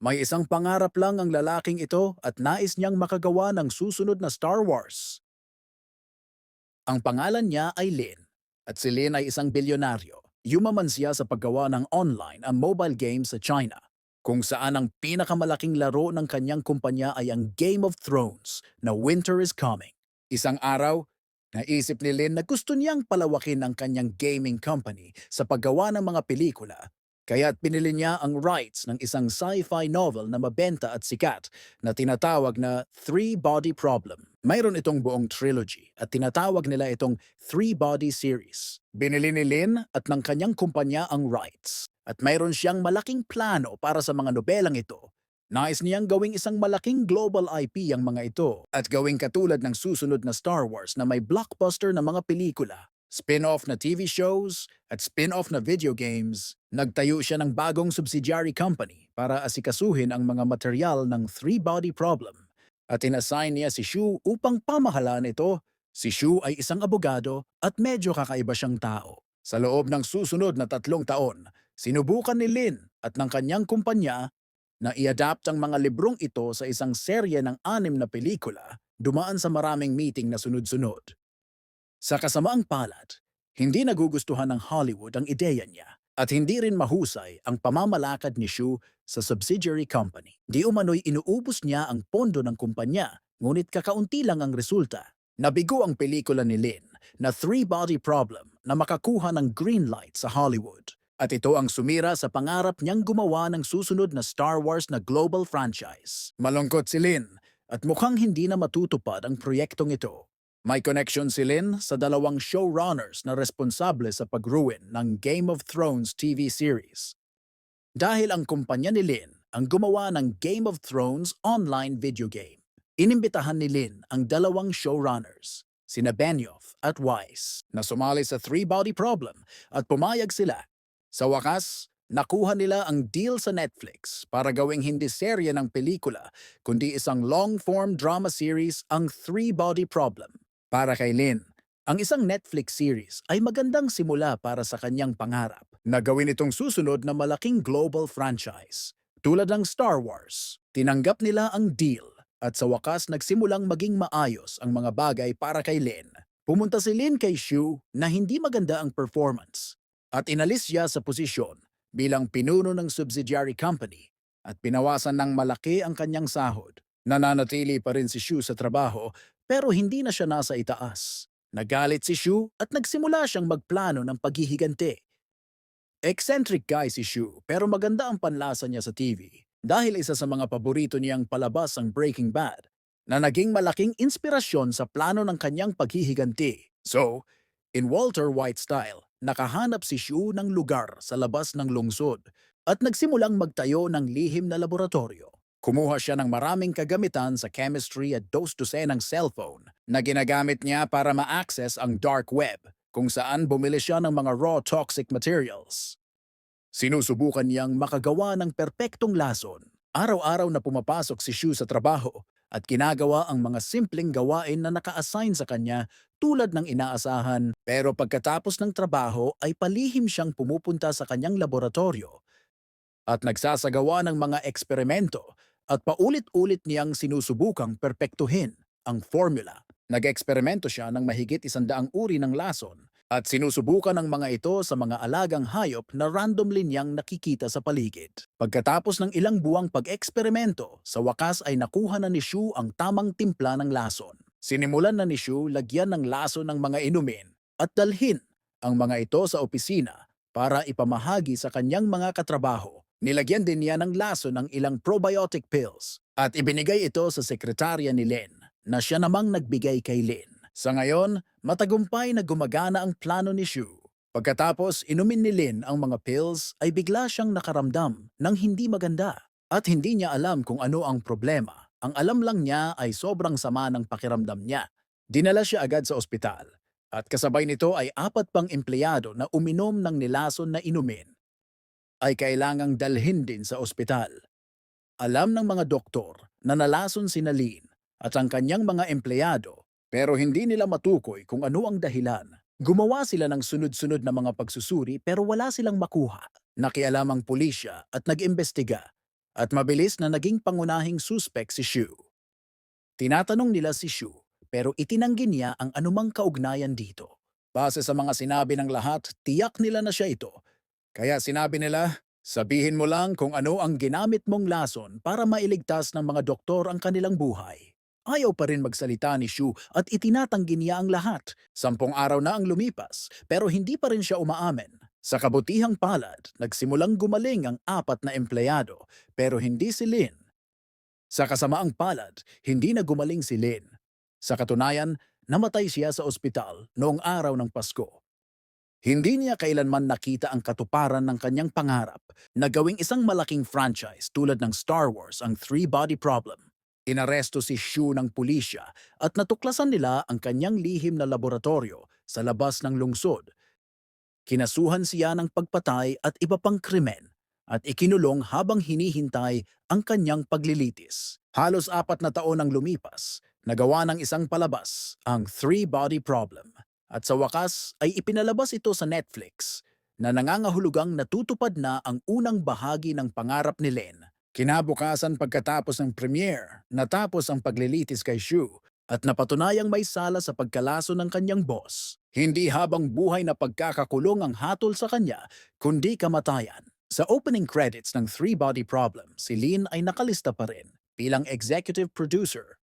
May isang pangarap lang ang lalaking ito at nais niyang makagawa ng susunod na Star Wars. Ang pangalan niya ay Lin at si Lin ay isang bilyonaryo. Yumaman siya sa paggawa ng online ang mobile game sa China kung saan ang pinakamalaking laro ng kanyang kumpanya ay ang Game of Thrones na Winter is Coming. Isang araw, naisip ni Lin na gusto niyang palawakin ang kanyang gaming company sa paggawa ng mga pelikula Kaya't pinili niya ang rights ng isang sci-fi novel na mabenta at sikat na tinatawag na Three Body Problem. Mayroon itong buong trilogy at tinatawag nila itong Three Body Series. Binili ni Lin at ng kanyang kumpanya ang rights. At mayroon siyang malaking plano para sa mga nobelang ito. Nais niyang gawing isang malaking global IP ang mga ito at gawing katulad ng susunod na Star Wars na may blockbuster na mga pelikula spin-off na TV shows, at spin-off na video games, nagtayo siya ng bagong subsidiary company para asikasuhin ang mga material ng three-body problem. At inassign niya si Shu upang pamahalaan ito. Si Shu ay isang abogado at medyo kakaiba siyang tao. Sa loob ng susunod na tatlong taon, sinubukan ni Lin at ng kanyang kumpanya na i-adapt ang mga librong ito sa isang serye ng anim na pelikula dumaan sa maraming meeting na sunod-sunod. Sa kasamaang palad, hindi nagugustuhan ng Hollywood ang ideya niya at hindi rin mahusay ang pamamalakad ni Shu sa subsidiary company. Di umano'y inuubos niya ang pondo ng kumpanya, ngunit kakaunti lang ang resulta. Nabigo ang pelikula ni Lin na Three Body Problem na makakuha ng green light sa Hollywood. At ito ang sumira sa pangarap niyang gumawa ng susunod na Star Wars na global franchise. Malungkot si Lin at mukhang hindi na matutupad ang proyektong ito. May connection si Lin sa dalawang showrunners na responsable sa pagruin ng Game of Thrones TV series. Dahil ang kumpanya ni Lin ang gumawa ng Game of Thrones online video game. Inimbitahan ni Lin ang dalawang showrunners, sina Benioff at Weiss, na sumali sa Three Body Problem at pumayag sila. Sa wakas, nakuha nila ang deal sa Netflix para gawing hindi serye ng pelikula, kundi isang long-form drama series ang Three Body Problem. Para kay Lin, ang isang Netflix series ay magandang simula para sa kanyang pangarap na gawin itong susunod na malaking global franchise. Tulad ng Star Wars, tinanggap nila ang deal at sa wakas nagsimulang maging maayos ang mga bagay para kay Lin. Pumunta si Lin kay Shu na hindi maganda ang performance at inalis siya sa posisyon bilang pinuno ng subsidiary company at pinawasan ng malaki ang kanyang sahod. Nananatili pa rin si Shu sa trabaho pero hindi na siya nasa itaas. Nagalit si Shu at nagsimula siyang magplano ng paghihiganti. Eccentric guy si Shu pero maganda ang panlasa niya sa TV dahil isa sa mga paborito niyang palabas ang Breaking Bad na naging malaking inspirasyon sa plano ng kanyang paghihiganti. So, in Walter White style, nakahanap si Shu ng lugar sa labas ng lungsod at nagsimulang magtayo ng lihim na laboratorio. Kumuha siya ng maraming kagamitan sa chemistry at dos-dosenang cellphone na ginagamit niya para ma-access ang dark web kung saan bumili siya ng mga raw toxic materials. Sinusubukan niyang makagawa ng perpektong lason. Araw-araw na pumapasok si Shu sa trabaho at ginagawa ang mga simpleng gawain na naka-assign sa kanya tulad ng inaasahan pero pagkatapos ng trabaho ay palihim siyang pumupunta sa kanyang laboratorio at nagsasagawa ng mga eksperimento at paulit-ulit niyang sinusubukang perpektuhin ang formula. Nag-eksperimento siya ng mahigit isandaang uri ng lason at sinusubukan ang mga ito sa mga alagang hayop na randomly niyang nakikita sa paligid. Pagkatapos ng ilang buwang pag-eksperimento, sa wakas ay nakuha na ni Shu ang tamang timpla ng lason. Sinimulan na ni Shu lagyan ng lason ng mga inumin at dalhin ang mga ito sa opisina para ipamahagi sa kanyang mga katrabaho. Nilagyan din niya ng laso ng ilang probiotic pills at ibinigay ito sa sekretarya ni Len na siya namang nagbigay kay Lin. Sa ngayon, matagumpay na gumagana ang plano ni Shu. Pagkatapos inumin ni Lin ang mga pills ay bigla siyang nakaramdam ng hindi maganda at hindi niya alam kung ano ang problema. Ang alam lang niya ay sobrang sama ng pakiramdam niya. Dinala siya agad sa ospital at kasabay nito ay apat pang empleyado na uminom ng nilason na inumin ay kailangang dalhin din sa ospital. Alam ng mga doktor na nalason si Nalin at ang kanyang mga empleyado pero hindi nila matukoy kung ano ang dahilan. Gumawa sila ng sunod-sunod na mga pagsusuri pero wala silang makuha. Nakialam ang pulisya at nag-imbestiga at mabilis na naging pangunahing suspek si Shu. Tinatanong nila si Shu pero itinanggi niya ang anumang kaugnayan dito. Base sa mga sinabi ng lahat, tiyak nila na siya ito. Kaya sinabi nila, sabihin mo lang kung ano ang ginamit mong lason para mailigtas ng mga doktor ang kanilang buhay. Ayaw pa rin magsalita ni Shu at itinatanggi niya ang lahat. Sampung araw na ang lumipas pero hindi pa rin siya umaamin. Sa kabutihang palad, nagsimulang gumaling ang apat na empleyado pero hindi si Lin. Sa kasamaang palad, hindi na gumaling si Lin. Sa katunayan, namatay siya sa ospital noong araw ng Pasko. Hindi niya kailanman nakita ang katuparan ng kanyang pangarap na gawing isang malaking franchise tulad ng Star Wars ang Three-Body Problem. Inaresto si Shu ng pulisya at natuklasan nila ang kanyang lihim na laboratorio sa labas ng lungsod. Kinasuhan siya ng pagpatay at iba pang krimen at ikinulong habang hinihintay ang kanyang paglilitis. Halos apat na taon ang lumipas, nagawa ng isang palabas, ang Three-Body Problem. At sa wakas ay ipinalabas ito sa Netflix na nangangahulugang natutupad na ang unang bahagi ng pangarap ni Len. Kinabukasan pagkatapos ng premiere, natapos ang paglilitis kay Shu at napatunayang may sala sa pagkalaso ng kanyang boss. Hindi habang buhay na pagkakakulong ang hatol sa kanya, kundi kamatayan. Sa opening credits ng Three Body Problem, si Lin ay nakalista pa rin bilang executive producer